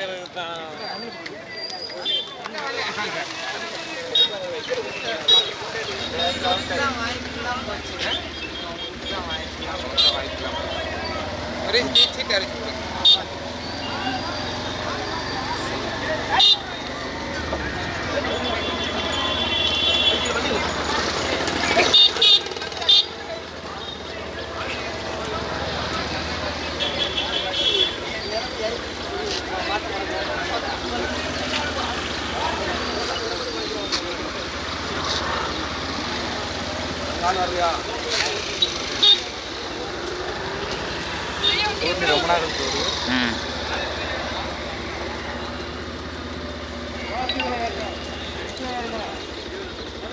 இருக்கிறது தான் ஒரே சீட்டு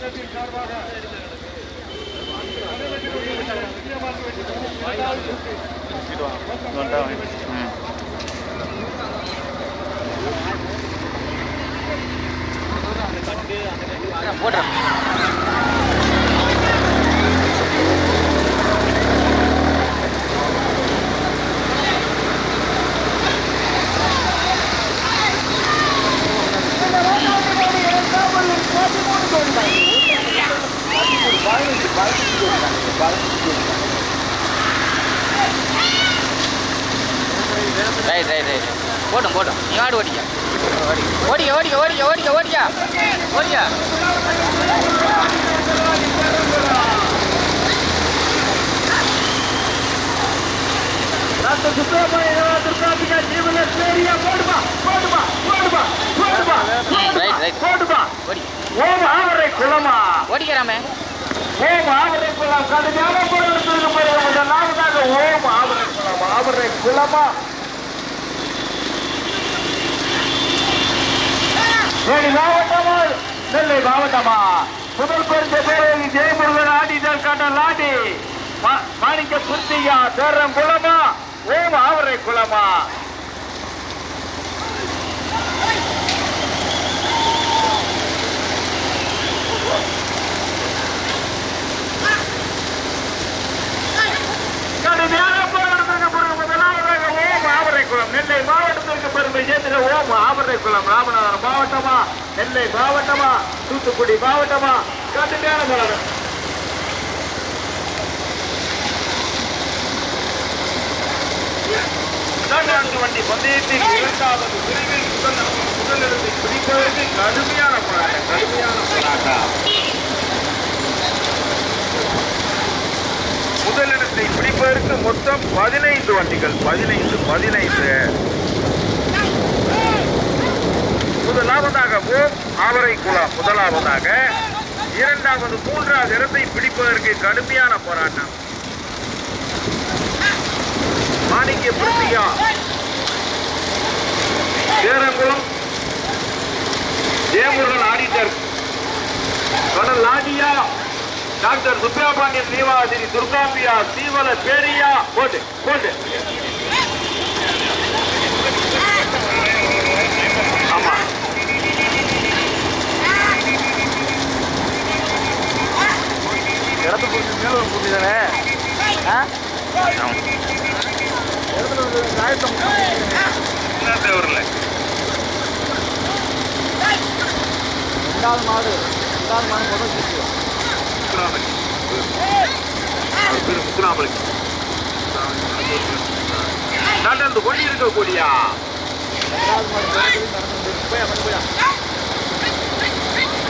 கூட்டத்தின் சார்பாக போட்டேன் Thank you. ம் போடுறேன் ரைட் ரைட் ரைட் போட்டும் போட்டும். நீ ஆடு ஓடிக்க. ஓடிக்க ஓடிக்க ஓடிக்க ஓடிக்க ஓடிக்க. ஓடிக்க. ஓடிக்கிறாமே ஓம் ஆவரை குலம் கடுமையான போராட்டத்திற்கு பிறகு முதலாவதாக ஓம் ஆவரை குலம் ஆவரை குலமா தேனி மாவட்டமா? நெல்லை மாவட்டமா? முதல் பரிசு பேரவை ஜெயமுருகன் ஆடி காட்டன் லாடி மா- மாணிக்க புத்தியா தேரம் குலமா ஓம் ஆவரை குலமா கடுமையான போராட்டத்திற்கு பிறகு முதலாவதாக ஓம் ஆவரைக்குளம் நெல்லை மாவட்டத்திற்கு பெருமை சேர்ந்த ஓம் ஆவரைக்குளம் ராமநாதபுரம் மாவட்டமா? நெல்லை மாவட்டமா? தூத்துக்குடி மாவட்டமா? கடுமையான போராட்டம் நான்கு வண்டி பந்தயத்தில் இரண்டாவது பிரிவில் முதல் முதலிடத்தை பிடிப்பதற்கு கடுமையான போராட்டம் கடுமையான போராட்டம் முதலிடத்தை பிடிப்பதற்கு மொத்தம் பதினைந்து வண்டிகள். பதினைந்து பதினைந்து. முதலாவதாக ஓம் ஆவரைக்குளம் முதலாவதாக இரண்டாவது மூன்றாவது இடத்தை பிடிப்பதற்கு கடுமையான போராட்டம். மாணிக்க பிரியா சேரங்குளம். ஜெயமுருகன் ஆடிட்டர். கடல் லாடியா டாக்டர் சுப்ரியா பாண்டியன் தீவாதிரி துர்காம்பியா தீவல பேரியா போட்டு போட்டு. ஆமா. இடத்து புரிஞ்சு மேல ஒரு புரிஞ்சு தானே? ரெண்டாவது மாடு ரெண்டாவது மாடு முதல் முத்துராமலை நடந்து கொண்டு இருக்கக்கூடியா ரெண்டாவது மாடு நடந்து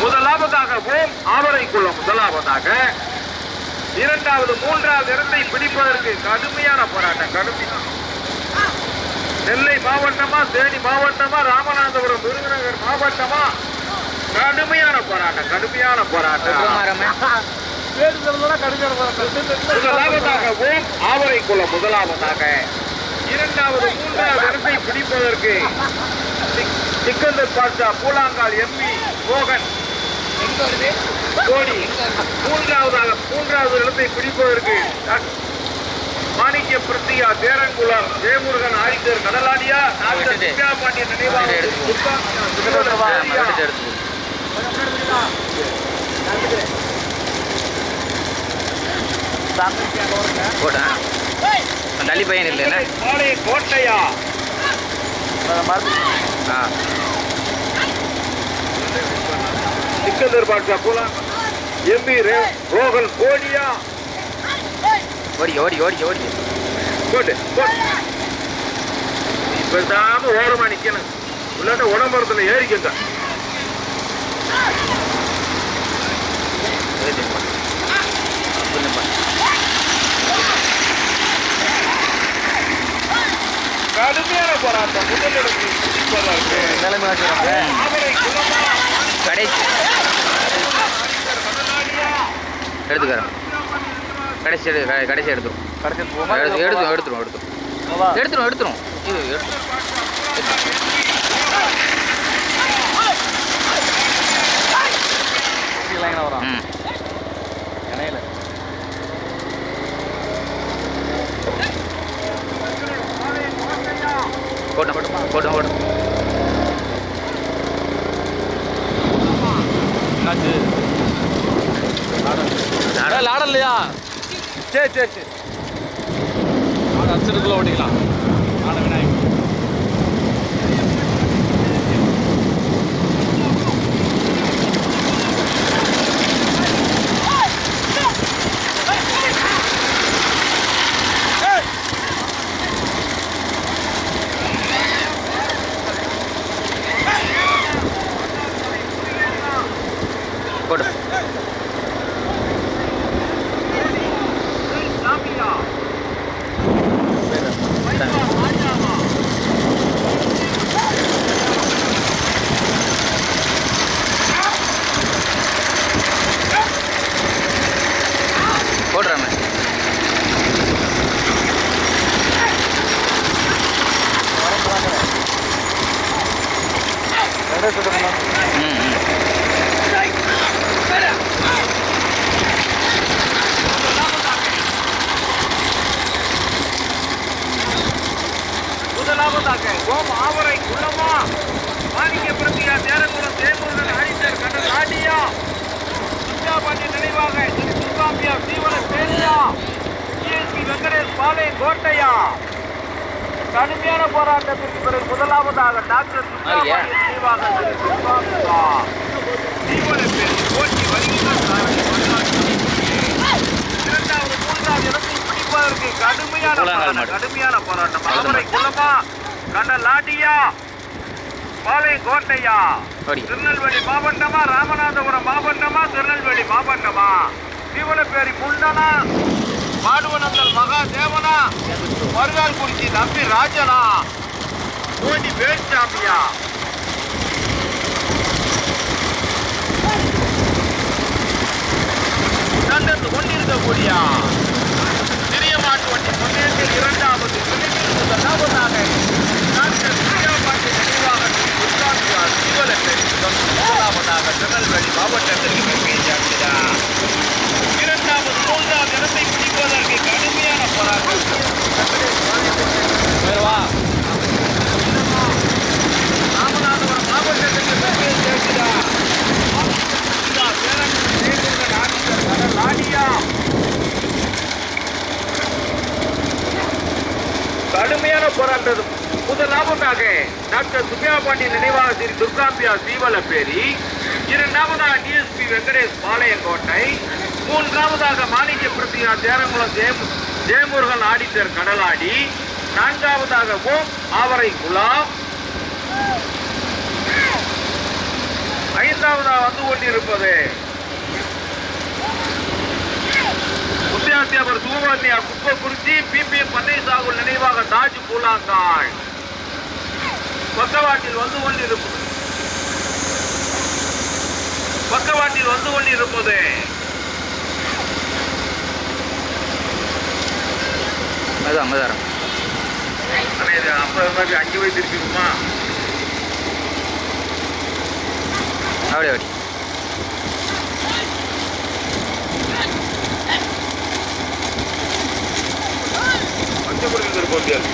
முதலாவதாக ஓம் ஆவரைக்குளம் முதலாவதாக இரண்டாவது மூன்றாவது இடத்தை பிடிப்பதற்கு கடுமையான போராட்டம். கடுமையான. நெல்லை மாவட்டமா தேனி மாவட்டமா ராமநாதபுரம் விருதுநகர் மாவட்டமா கடுமையான போராட்டம் கடுமையான போராட்டம். முதலாவதாக ஓம் ஆவரைக்குளம் முதலாவதாக. இரண்டாவது மூன்றாவது இடத்தை பிடிப்பதற்கு சிக்- சிக்கந்தர் பாட்சா பூலாங்கால் எம்பி மோகன் கோடி மூன்றாவதாக மூன்றாவது இடத்தை பிடிப்பதற்கு மாணிக்க பிரத்தியா தேரங்குளம் ஜெயமுருகன் ஆதித்தர் கடலாடியா. திவ்யா பாண்டியன் நினைவாக தள்ளி பையன் இல்லைல்ல கோட்டையா ஆ. சிக்கந்தர் பாட்சா போலாம் எம்பி ரே- கோடியா ஓடி ஓடி ஓடி ஓடி. போட்டு போட்டு பேசாம ஓரமா நிக்கணும். இல்லாட்ட உடம்புறத்துல ஏறிக்கங்க. கடுமையான போராட்டம். கடைசி. கடைசி எடு கடைசி எடுத்துரும். எடுத்து எடுத்துரும் எடுத்துரும் எடுத்துரும். எடுத்துரும் எடுத்துரும். இது எடுத்துரும். லைனாக வரும் இணையில போட்டோம் போட்டோம் போட்டோம் என்னாச்சு? லாடம் லாடம் இல்லையா? சரி சரி சரி ஆடு அச்சதுக்குள்ளே ஓட்டிக்கலாம் ஆட விநாயகர் போட்டோம் சாமியா போடுறாங்க ரெண்டே சுத்தம் ம் ம் முதலாவதாக ஓம் ஆவரை குள்ளமா மாணிக்க பிரதியா சேரங்குளம் தேமுருகன் ஆடிட்டர் கண்ணன் ஆடியா சுஜாபாண்டி நினைவாக திரு துர்காம்பியா சீவன பேரியா ஜிஎஸ்பி வெங்கடேஷ் பாளையம் கோட்டையா கடுமையான போராட்டத்திற்கு பிறகு முதலாவதாக டாக்டர் சுஜாபாண்டி நினைவாக போட்டி வருகின்ற இரண்டாவது மூன்றாவது இடத்தை பிடிப்பதற்கு கடுமையான போராட்டம். கடுமையான போராட்டம். அவரை குலமா கண்ட லாட்டியா பாலை கோட்டையா திருநெல்வேலி மாவட்டமா ராமநாதபுரம் மாவட்டமா திருநெல்வேலி மாவட்டமா? தீவனப்பேரி முண்டனா பாடுவனந்தல் மகா தேவனா மருகால் குறிச்சி நம்பி ராஜனா? கோடி வேட்சாமியா நடந்து சிறிய மாட்டு வண்டி முன்னேற்றில் இரண்டாவது பிலிப்பில் முதலாவதாக டாக்டர் பிரியாபாண்டி நினைவாக உட்கார்ந்தார் சீவலப்பேரி முதலாவதாக திருநெல்வேலி மாவட்டத்திற்கு பெருமையாகிறார் இரண்டாவது மூன்றாவது இடத்தை பிடிப்பதற்கு கடுமையான போராட்டம் வா ராமநாதபுரம் மாவட்டத்திற்கு பெருமையை சேர்க்கிறார் வேளாண்மை தேர்தல் ஆட்சியர் கடல் ஆடியா கடுமையான போராட்டம் முதலாவதாக டாக்டர் சுபியா பாண்டி நினைவாக திரு துர்காம்பியா சீவலப்பேரி இரண்டாவதாக டிஎஸ்பி வெங்கடேஷ் பாளையங்கோட்டை மூன்றாவதாக மாணிக்க பிரதியா தேரங்குளம் ஜெயம் ஜெயமுருகன் ஆடிட்டர் கடலாடி நான்காவதாக ஓம் ஆவரை குலாம். ஐந்தாவதாக வந்து கொண்டிருப்பது முத்தியாசியாபர் சுகவாசியா குப்பக்குறிச்சி பிபிஎம் பண்ணை பன்னீர்சாகு நினைவாக தாஜ் பூலாங்காய் பக்கவாட்டில் வந்து கொண்டிருப்பது. பக்கவாட்டில் வந்து கொண்டிருப்பது. அதுதான் அங்கதாரம் அண்ணே, இது ஐம்பது அஞ்சு வயசு இருக்குமா அப்படியே அப்படி அஞ்சு கொடுக்குது போட்டியல்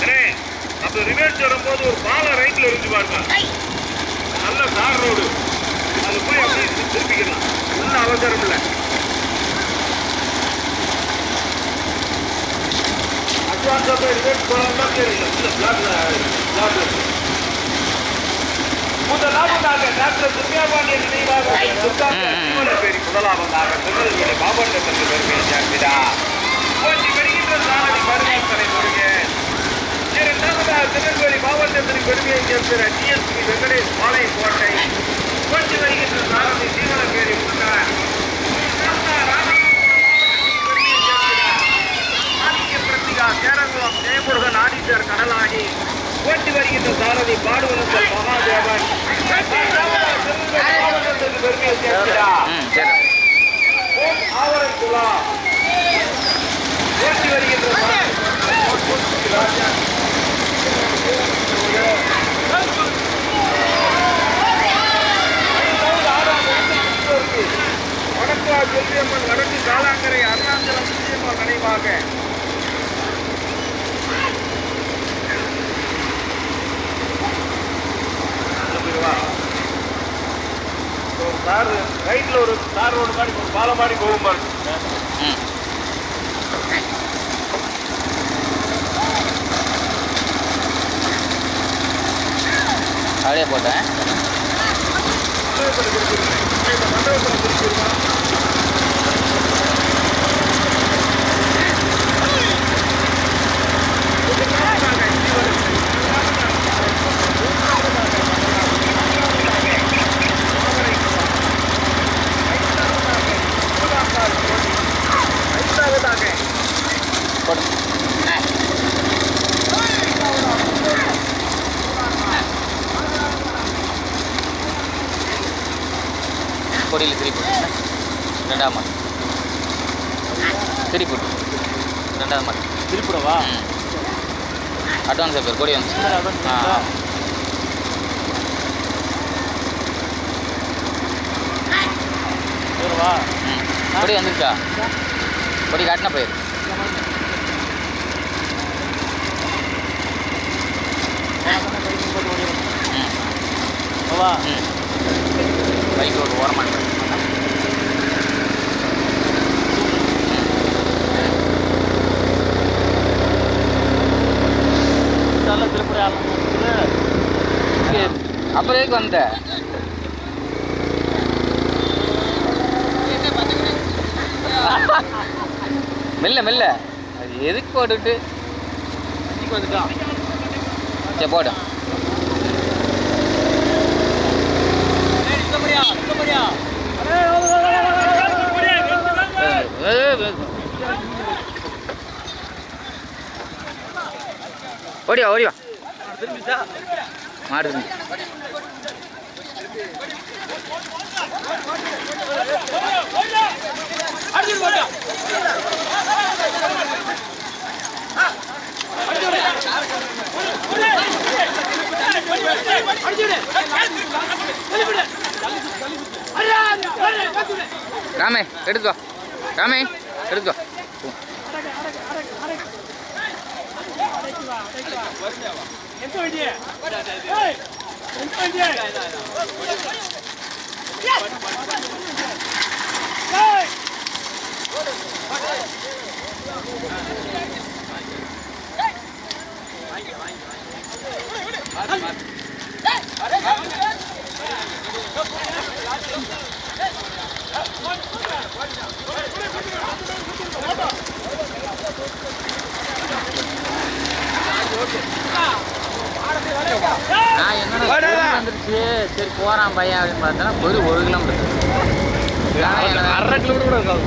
அப்ப ரிவர்ஸ் வரும்போது ஒரு பாலம் ரைட்ல இருந்து பாருங்க. நல்ல தார் ரோடு அது போய் அப்படியே திருப்பிக்கலாம். ஒன்றும் அவசரம் இல்லை. வாங்க பேர் வெயிட் போனா தெரியும். இல்ல பிளாக்ல பிளாக்ல முதலாவதாக டாக்டர் நினைவாக பேரி முதலாவதாக திருநெல்வேலி மாவட்டத்திற்கு பெருமையை சேர்க்கிறார் போட்டி வருகின்ற சாரதி முருகன் இரண்டாவதாக திருநெல்வேலி மாவட்டத்திற்கு பெருமையை சேர்க்கிற டிஎஸ்பி வெங்கடேஷ் பாளையக்கோட்டை போட்டி வருகின்ற சாரதி சீவனப்பேரி முன்னாள் கேரளம் ஜெயமுருகன் ஆடிட்டர் கடலாடி ஓட்டி வருகின்ற சாரதி பாடுவனந்தர் மகாதேவன். மாவட்டத்திற்கு பெருமையை சேர்க்கிறார் ஆவரத்துலா ஓட்டி வருகின்ற வடக்குவா செல்வியம்மன் வடக்கு காலாங்கரை அருணாச்சலம் செல்வியம்மன் நினைவாக ஒரு கார் ரைட்டில் ஒரு கார் ரோடு மாதிரி ஒரு பாலம் மாதிரி போகும் பாருங்க. அப்படியே போட்டேன். ரெண்டாவது மாடு. திருப்பி போட்டு ரெண்டாவது மாடு. திருப்புறவா ம். அட்வான்ஸ் பேர் கொடி வந்து. ஆ. வருவா ம். கொடி வந்துருச்சா? கொடி காட்டின போயிரு. ம். பைக் ஒரு ஓரமாக நல்ல திருப்புற அப்புறம் ஏக்கு வந்த மெல்ல மெல்ல அது எதுக்கு போட்டுட்டு வந்துட்டான் சரி போடு ஓடிவா ஓடிவா. திரும்பிச்சா மாடு இருந்து. ராமே 严重一点，快点，快点，严重一点，来来来，快点，快点，快点，快点，快点，快点，来，来，来，来，来，来，来，来，来，来，来，நான் என்னடா வந்துருச்சு? சரி போறான் பையன் அப்படின்னு பார்த்தா பொருள் ஒரு கிலோமீட்டர். அரை கிலோமீட்டர் கூட இருக்காது.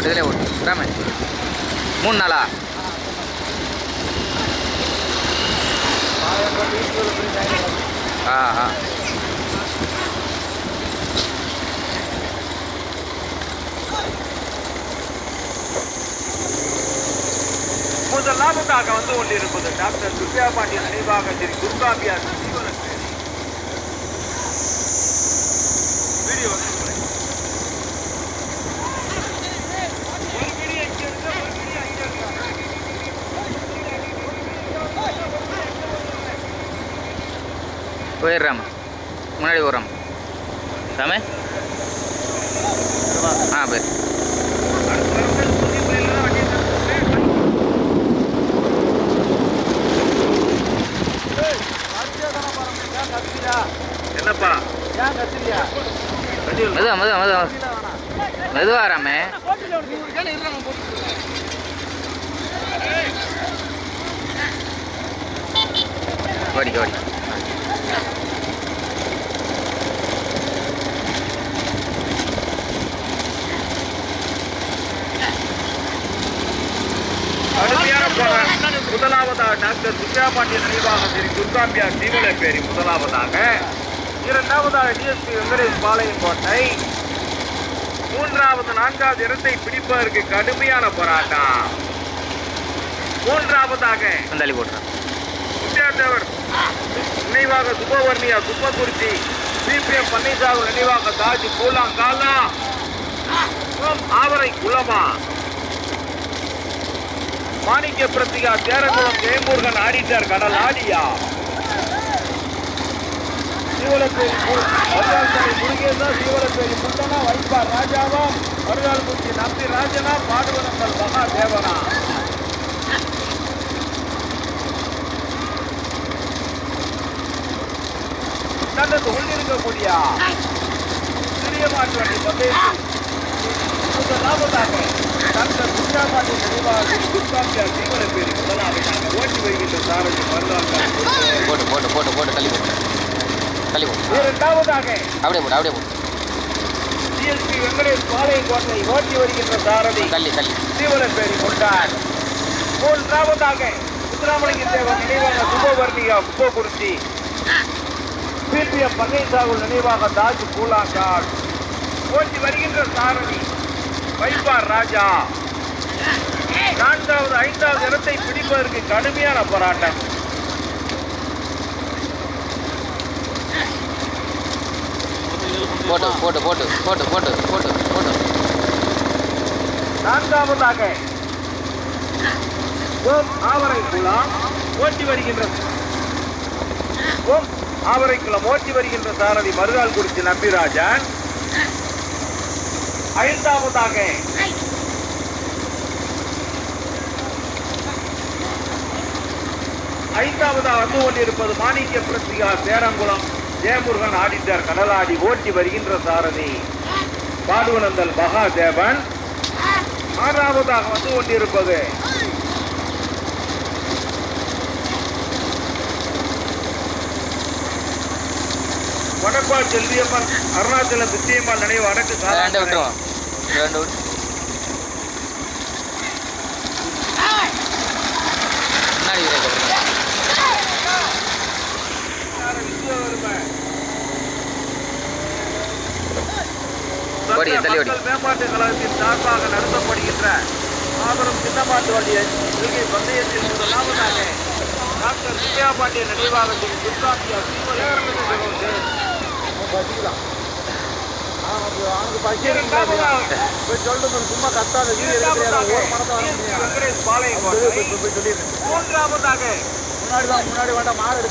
ஓட்டு இதிலே ஓட்டு. ராமே மூணு நாளா? ஆ ஆ முதலாவதாக வந்து கொண்டிருப்பது டாக்டர் துர்கா பாண்டியன் நினைவாக திரு துர்காபியா ஜீவனுக்கு வீடியோ வந்து போறேன். ஒரு வீடியோ இங்க இருக்கு, ஒரு வீடியோ அங்க இருக்கு. போயிடு ராம முன்னாடி போகிறாம ராம ஆ எடுத்துட்டு என்னப்பா? மெதுவா மெதுவா மெதுவா. மெதுவா ராமே. ஓடி ஓடி முதலாவதாக டாக்டர் சுப்பியா பாண்டியன் நினைவாக திரு துர்காம்பியா தீவிரப்பேரி முதலாவதாக. இரண்டாவதாக டிஎஸ்பி வெங்கடேஷ் பாளையம் கோட்டை மூன்றாவது நான்காவது இடத்தை பிடிப்பதற்கு கடுமையான போராட்டம். மூன்றாவதாக போட்டுறான் சுப்பியாத்தேவர் நினைவாக சுபவர்ணியா சுப்பகுருச்சி சிபிஎம் பன்னீர்சாமி நினைவாக தாஜி கூலாங்காலா ஆவரை குளமா மாணிக்க பிரத்திகா தேரகுளம் ஜெயமுருகன் ஆடிட்டர் கடல் ஆடியா சீவலப்பேரி வருகால்தலை முருகேசா சீவலப்பேரி வைப்பார் ராஜாவா வருகால்குச்சி நம்பி ராஜனா பாடுவனங்கள் மகா தேவனா நல்லது உள்ளிருக்கக்கூடிய சிறிய மாட்டு வண்டி பந்தயத்தில் முதலாவதாக டாக்டர் குஞ்சாபாட்டி நினைவாக துர்காம்பியா ஜீவனப்பேரி முதலாவதாக ஓட்டி வருகின்ற சாரதி மருந்தாள் போட்டு போட்டு போட்டு போட்டு தள்ளி போட்டு. தள்ளி போட்டு. இரண்டாவதாக அப்படியே போட்டு அப்படியே போட்டு. டிஎஸ்பி வெங்கடேஷ் பாளையங்கோட்டை ஓட்டி வருகின்ற சாரதி தள்ளி தள்ளி. சீவனப்பேரி கொண்டார். மூன்றாவதாக முத்துராமலிங்க தேவன் நினைவாக சுபவர்ணிகா குப்பகுறிச்சி சிபிஎம் பன்னீர்சாமி நினைவாக தாஜ் பூலாங்கால் ஓட்டி வருகின்ற சாரதி வைப்பார் ராஜா. நான்காவது ஐந்தாவது இடத்தை பிடிப்பதற்கு கடுமையான போராட்டம். போட்டு போட்டு போட்டு போட்டு போட்டு போட்டு போட்டு. நான்காவதாக ஓம் ஆவரை குளம் ஓட்டி வருகின்ற ஓம் ஆவரைக்குளம் ஓட்டி வருகின்ற சாரதி மருதாள் குறிச்சி நம்பிராஜன். ஐந்தாவதாக. ஐந்தாவதாக வந்து கொண்டிருப்பது மாணிக்க பிரத்திகா சேரங்குளம் ஜெயமுருகன் ஆடிட்டர் கடலாடி ஓட்டி வருகின்ற சாரதி. பாடுவனந்தல் மகாதேவன். ஆறாவதாக வந்து கொண்டிருப்பது வடப்பால் செல்வியம்மன் அருணாச்சலம் பித்தியம்மாள் நினைவு அடக்கு ரெண்டை சாதனை விட்டுருவோம். ரெண்டு விடு முன்னாடி விரைக்க ஓடி, தள்ளி ஓடி. மக்கள் மேம்பாட்டு கழகத்தின் சார்பாக நடத்தப்படுகின்ற மாபெரும் சின்னமாட்டு வண்டியை இறுதி பந்தயத்தில் முதலாவதாக டாக்டர் விஜயா பாண்டியன் நினைவாகத்தில் துர்காந்தியா வெங்கடேஷ் பாளையம் மூன்றாவதாக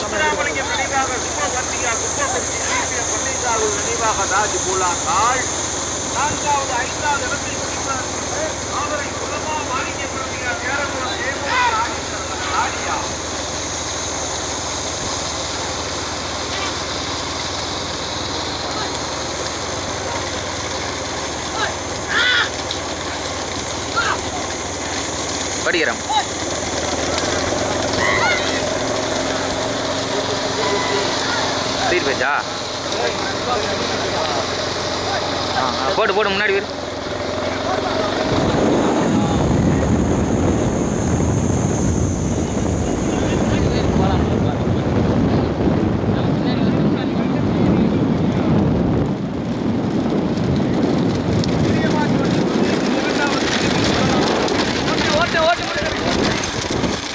சுப்பிரமணியம் நினைவாக சுப்பவர்த்தியா சுப்பவர்த்தி சிபிஎம் பன்னீர்செல்வம் நினைவாக ராஜ் பூலாங்காள் நான்காவது ஐந்தாவது இடத்தில் பிடிப்பார் அவரை குலமா மாணிக்க பிரதியா கேரளம் ஏகோபுரம் ஆதித்தர் ஆடியா படிக்கிறோம் சீட் போச்சா ஆ முன்னாடி வீடு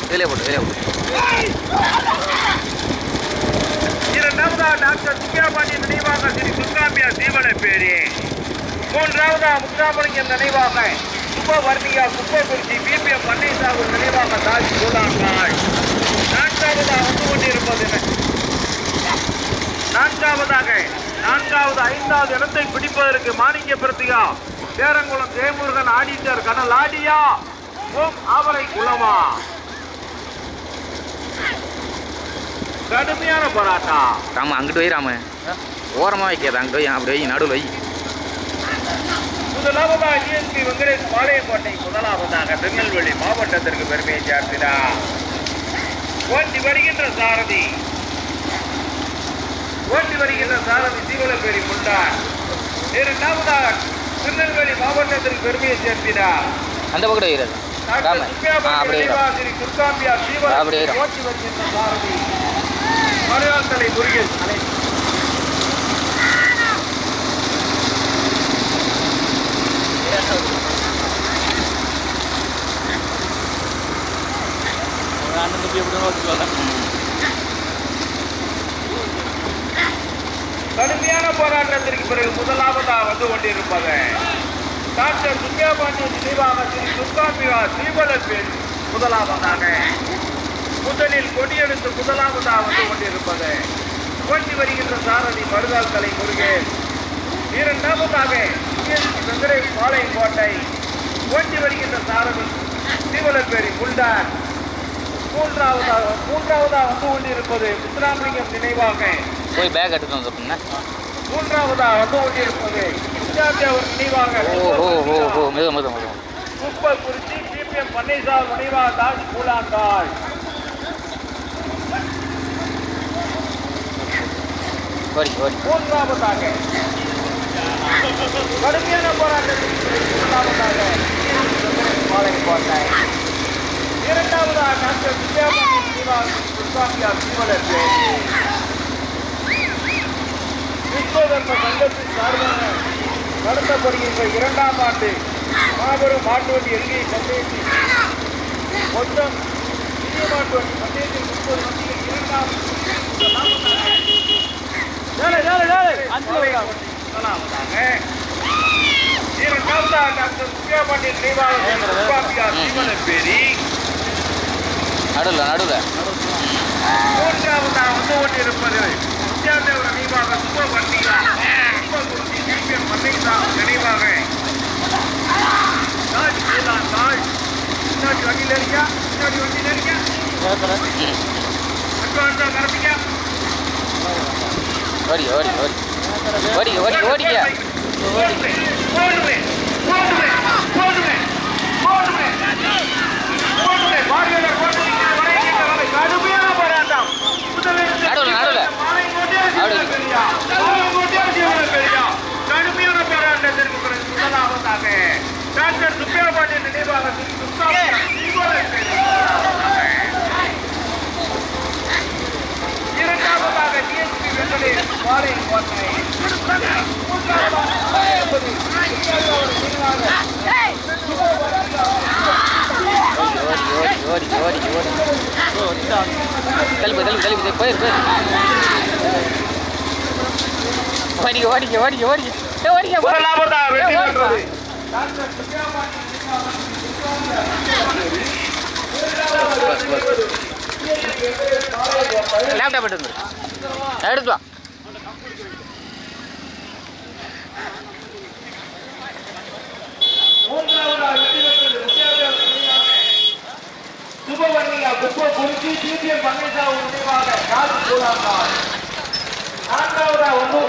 இதிலே போட்டு இதிலே போட்டு இரண்டாவதா டாக்டர் சுப்பிரமணியன் நினைவாக ஸ்ரீ துர்காம்பியா தீவன பேரி மூன்றாவதா முத்துராமலிங்கம் நினைவாக சுப்பவர்ணியா குப்பகுறிச்சி பிபிஎம் பன்னீர்செல்வம் நினைவாக தாஜ் பூலாங்காள் நான்காவதா வந்து கொண்டிருப்பது நான்காவதாக நான்காவது ஐந்தாவது இடத்தை பிடிப்பதற்கு மாணிக்க பிரத்தியா பேரங்குளம் ஜெயமுருகன் கனல் ஆடியா ஓம் ஆவரை குளமா கடுமையான போராட்டம். ராம அங்கிட்டு வை ராம. ஓரமாக வைக்காத அங்கிட்டு வை அப்படி வை நடுவில் வை. முதலாவதாக டிஎஸ்பி வெங்கடேஷ் பாளையங்கோட்டை முதலாவதாக திருநெல்வேலி மாவட்டத்திற்கு பெருமையை சேர்த்தினார் ஓட்டி வருகின்ற சாரதி. ஓட்டி வருகின்ற சாரதி சீவலப்பேரி முண்டார் இரண்டாவதாக திருநெல்வேலி மாவட்டத்திற்கு பெருமையை சேர்த்தினார். அந்த பக்கம் வைக்கிறது ராம ஆ அப்படி வை ராம. ஸ்ரீ துர்காம்பியா அப்படி சீவலப்பேரி வைடா. ஓட்டி வருகின்ற சாரதி மலையாளத்தலை முருகேஷ் கடுமையான போராட்டத்திற்கு பிறகு முதலாவதாக வந்து கொண்டிருப்பது. டாக்டர் சுப்பிரமணியன் நினைவாக ஸ்ரீ துர்காம்பிகா தீபலப்பேர் முதலாவதாக. முதலில் கொடியெடுத்து முதலாவதாக வந்து கொண்டிருப்பது. ஓட்டி வருகின்ற சாரதி மருதால் தலை முருகேஷ் இரண்டாவதாக சந்திரை வெங்கடேஷ் பாளையங்கோட்டை ஓட்டி வருகின்ற சாரதி தீவலப்பேரி புல்டான் மூன்றாவதாக மூன்றாவதாக வந்து கொண்டிருப்பது. முத்துராமலிங்கம் நினைவாக. போய் பேக் எடுத்து வந்துருக்குண்ணா மூன்றாவதாக வந்து கொண்டிருப்பது அவர் நினைவாக ஓ ஓ ஓ ஓ மெது மெது மெது குப்பை குறிச்சி சிபிஎம் பன்னீர்செல்வம் நினைவாக ஓடி ஓடி. மூன்றாவதாக. கடுமையான போராட்டத்தில் மூன்றாவதாக. இரண்டாவதாக டாக்டர் நினைவாக துர்காம்பியா சீவலர் விஸ்வதர்ம சங்கத்தின் சார்பாக நடத்தப்படுகின்ற இரண்டாம் ஆண்டு மாபெரும் மாட்டுவண்டி எல்கை பந்தயத்தில் மொத்தம் பெரிய மாட்டுவண்டி பந்தயத்தில் முப்பது வண்டிகள் இரண்டாம் இரண்டாவதாக டாக்டர் சுப்பிரமணிய நினைவாக சீவனர் பேரி நடுவில் நடுவில். மூன்றாவதாக வந்து கொண்டிருப்பது நினைவாக சுப்ப வண்டியா சுப்பகுருதி சிபிஎம் பன்னீர்செல்வம் நினைவாக தாஜ் பூலான் தாஜ் முன்னாடி வண்டியில் இருக்கியா முன்னாடி வண்டியில் இருக்கியா ஓடி ஓடி ஓடி ஓடி ஓடி முதலில் நடுவுல, நடுவுல. மாலைக்கோட்டையா அப்படி. ஜீவன பெரியா மாலைக்கோட்டையா ஜீவன பெரியா கடுமையான போராட்டத்திற்கு பிறகு முதலாவதாக மூன்றாவதாக இரண்டாவதாக டிஎஸ்பி வெங்கடேஷ் பாலை கோட்டை ஓடி ஓடி ஓடி ஓடி தள்ளுப்பு தள்ளுப்பு தள்ளுப்பு போயிரு போயிரு ஓடிக்க ஓடிக்க ஓடிக்க ஓடிக்க ஏய், ஓடிக்க லேப்டாப் எடுத்து வந்துரு. மூன்றாவது சுபவர்ணியா குப்ப குறிச்சி பிபிஎம் பங்கேசாவு நினைவாக காசு கூடாமல் நான்காவதா ஒன்று